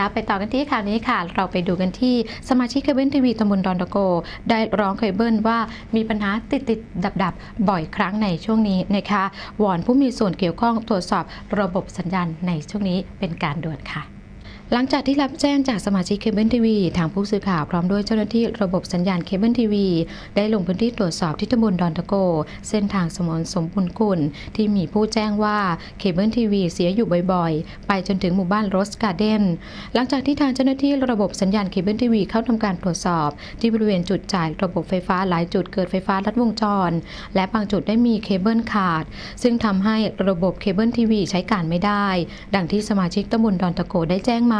คะไปต่อกันที่ข่าวนี้ค่ะ เราไปดูกันที่สมาชิกเคเบิลทีวีตำบลดอนตะโก ได้ร้องเคเบิลว่ามีปัญหาติดติดดับดับบ่อยครั้งในช่วงนี้นะคะวอนผู้มีส่วนเกี่ยวข้องตรวจสอบระบบสัญญาณในช่วงนี้เป็นการด่วนค่ะ หลังจากที่รับแจ้งจากสมาชิกเคเบิลทีวีทางผู้สื่อข่าวพร้อมด้วยเจ้าหน้าที่ระบบสัญญาณเคเบิลทีวีได้ลงพื้นที่ตรวจสอบที่ตำบลดอนตะโก เส้นทางสมนสมบุญกุลที่มีผู้แจ้งว่าเคเบิลทีวีเสียอยู่บ่อยๆ ไปจนถึงหมู่บ้านโรสการ์เดนหลังจากที่ทางเจ้าหน้าที่ระบบสัญญาณเคเบิลทีวีเข้าทำการตรวจสอบ ที่บริเวณจุดจ่ายระบบไฟฟ้าหลายจุดเกิดไฟฟ้าลัดวงจร และบางจุดได้มีเคเบิลขาด ซึ่งทำให้ระบบเคเบิลทีวีใช้การไม่ได้ ดังที่สมาชิกตำบลดอนตะโกได้แจ้งมา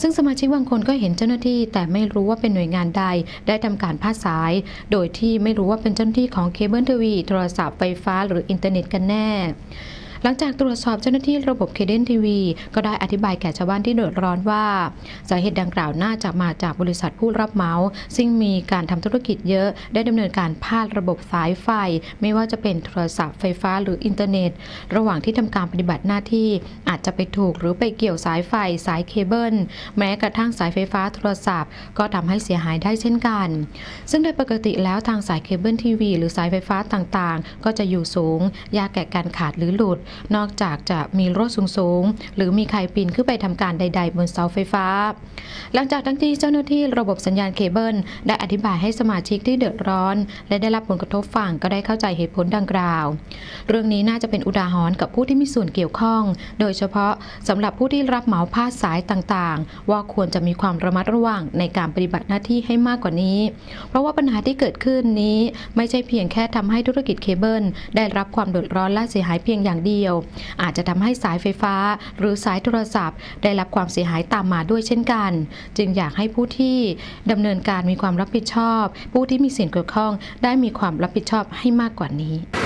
ซึ่งสมาชิกบางคนก็เห็นเจ้าหน้าที่แต่ไม่รู้ว่าเป็นหน่วยงานใด ได้ทำการพาดสาย โดยที่ไม่รู้ว่าเป็นเจ้าหน้าที่ของเคเบิลทีวีโทรศัพท์ไฟฟ้าหรืออินเทอร์เน็ตกันแน่ หลังจากตรวจสอบเจ้าหน้าที่ระบบเคเดนทีวีก็ได้อธิบายแก่ชาวบ้านที่เดือดร้อนว่าสาเหตุดังกล่าวน่าจะมาจากบริษัทผู้รับเหมาซึ่งมีการทำธุรกิจเยอะได้ดำเนินการพาดระบบสายไฟ ไม่ว่าจะเป็นโทรศัพท์ไฟฟ้าหรืออินเทอร์เน็ต ระหว่างที่ทำการปฏิบัติหน้าที่อาจจะไปถูกหรือไปเกี่ยวสายไฟสายเคเบิลแม้กระทั่งสายไฟฟ้าโทรศัพท์ ก็ทำให้เสียหายได้เช่นกัน ซึ่งโดยปกติแล้วทางสายเคเบิลทีวีหรือสายไฟฟ้าต่างๆ ก็จะอยู่สูง ยากแก่การขาดหรือหลุดนอกจากจะมีรถสูงๆ หรือมีใครปีนขึ้นไปทำการใด ๆ บนเสาไฟฟ้า หลังจากทั้งที่เจ้าหน้าที่ระบบสัญญาณเคเบิล ได้อธิบายให้สมาชิกที่เดือดร้อน และได้รับผลกระทบฝั่งก็ได้เข้าใจเหตุผลดังกล่าว เรื่องนี้น่าจะเป็นอุทาหรณ์กับผู้ที่มีส่วนเกี่ยวข้อง โดยเฉพาะสำหรับผู้ที่รับเหมาพาดสายต่างๆ ว่าควรจะมีความระมัดระวังในการปฏิบัติหน้าที่ให้มากกว่านี้ เพราะว่าปัญหาที่เกิดขึ้นนี้ไม่ใช่เพียงแค่ทำให้ธุรกิจเคเบิลได้รับความเดือดร้อนและเสียหายเพียงอย่างเดียวอาจจะทำให้สายไฟฟ้า หรือสายโทรศัพท์ ได้รับความเสียหายตามมาด้วยเช่นกัน จึงอยากให้ผู้ที่ดำเนินการมีความรับผิดชอบ ผู้ที่มีส่วนเกี่ยวข้องได้มีความรับผิดชอบให้มากกว่านี้